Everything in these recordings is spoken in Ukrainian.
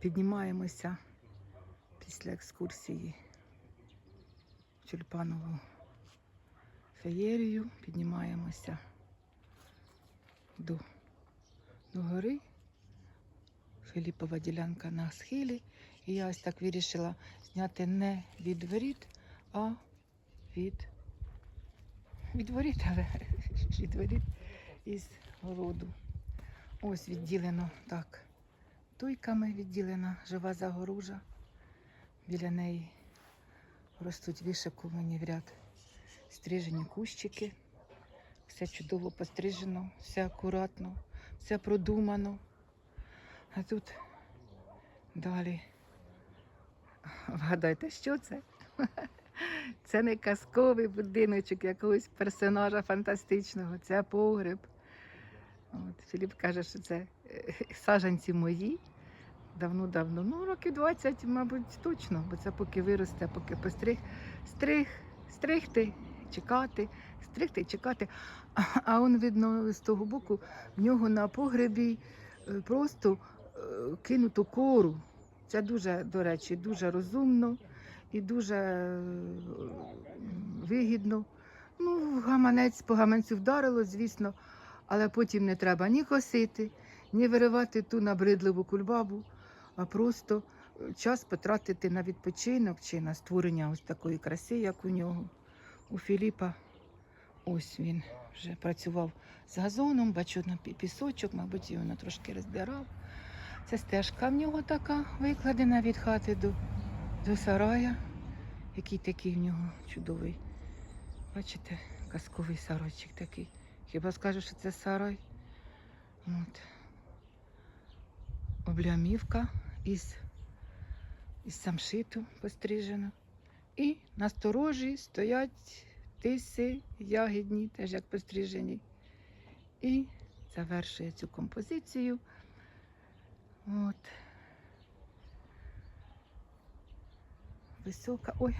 Піднімаємося після екскурсії в тюльпанову феєрію, піднімаємося до, до гори. Філіпова ділянка на схилі. І я ось так вирішила зняти не від воріт, а від, від воріт, але від воріт із городу. Ось відділено так. Туйками відділена жива загорожа. Біля неї ростуть вишикувані в ряд стрижені кущики. Все чудово пострижено, все акуратно, все продумано. А тут далі. Вгадайте, що це? Це не казковий будиночок якогось персонажа фантастичного, це погреб. От, Філіп каже, що це саджанці мої. Давно-давно. Ну, років 20, мабуть, точно, бо це поки виросте, поки постриг. Стриг, стригти, чекати, стригти, чекати. А, а он, видно, з того боку, в нього на погребі е, просто е, кинуто кору. Це дуже, до речі, дуже розумно і дуже е, вигідно. Ну, гаманець по гаманцю вдарило, звісно, але потім не треба ні косити, ні виривати ту набридливу кульбабу, а просто е, час потратити на відпочинок чи на створення ось такої краси, як у нього. У Філіпа ось він вже працював з газоном, бачу на пісочок, мабуть, його трошки роздирав. Це стежка в нього така викладена від хати до, до сарая. Який такий в нього чудовий. Бачите, казковий сарайчик такий. Хіба скажу, що це сарай? От. Облямівка із, із самшиту пострижена. І на сторожі стоять тиси ягідні, теж як пострижені. І завершує цю композицію. От. Висока, ой,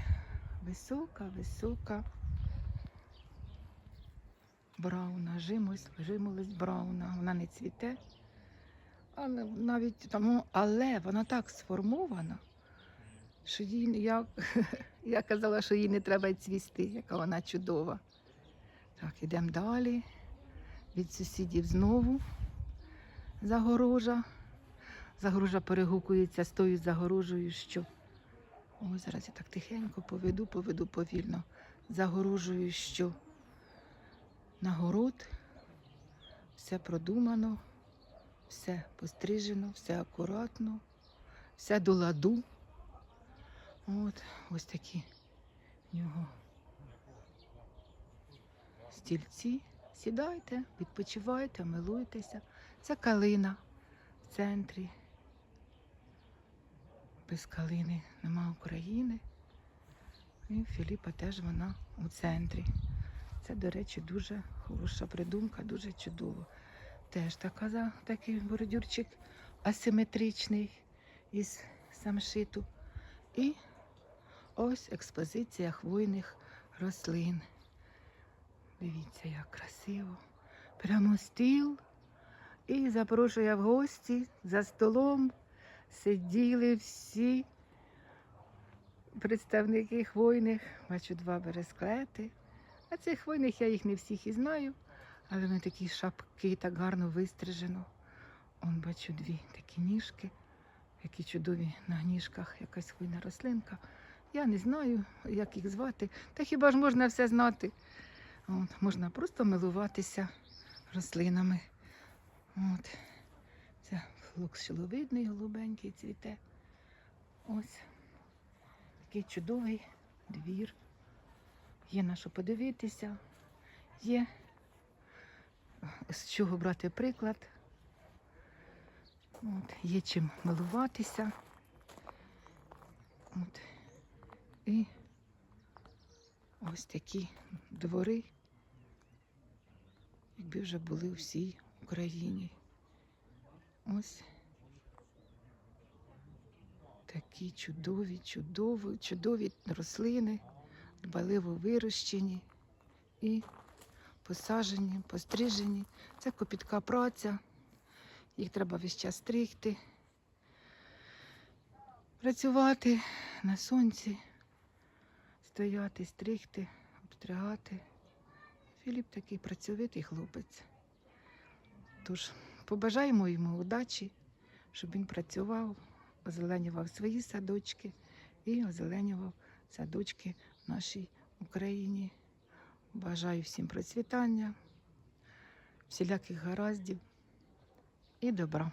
висока, висока. Брауна, жимось, жимолость брауна. Вона не цвіте. Але навіть тому, але вона так сформована, що їй я, я казала, що їй не треба цвісти, яка вона чудова. Так, ідемо далі. Від сусідів знову загорожа. Загорожа перегукується з тою загорожею, що. Ось зараз я так тихенько поведу, поведу повільно. Загорожую, що на город все продумано, все пострижено, все акуратно, все до ладу. От ось такі в нього стільці. Сідайте, відпочивайте, милуйтеся. Це калина в центрі. Без калини нема України. І Філіпа теж вона у центрі. Це, до речі, дуже хороша придумка, дуже чудово. Теж така, такий бордюрчик асиметричний із самшиту. І ось експозиція хвойних рослин. Дивіться, як красиво. Прямо стіл. І запрошую в гості за столом сиділи всі представники хвойних. Бачу два бересклети. А цих хвойних я їх не всіх і знаю, але вони такі шапки, так гарно вистрижено. Он бачу дві такі ніжки, які чудові на ніжках, якась хвойна рослинка. Я не знаю, як їх звати. Та хіба ж можна все знати? От, можна просто милуватися рослинами. От. Це флокс шиловидний, голубенький цвіте. Ось такий чудовий двір. Є на що подивитися, є з чого брати приклад. От, є чим милуватися. От. І ось такі двори, якби вже були у всій Україні. Ось такі чудові, чудові, чудові рослини, дбаливо вирощені і посаджені, пострижені. Це копітка праця. Їх треба весь час стригти. працювати на сонці, стояти, стригти, обстригати. Філіп такий працьовитий хлопець. Тож побажаємо йому удачі, щоб він працював, озеленював свої садочки і озеленював садочки в нашій Україні. Бажаю всім процвітання, всіляких гараздів і добра.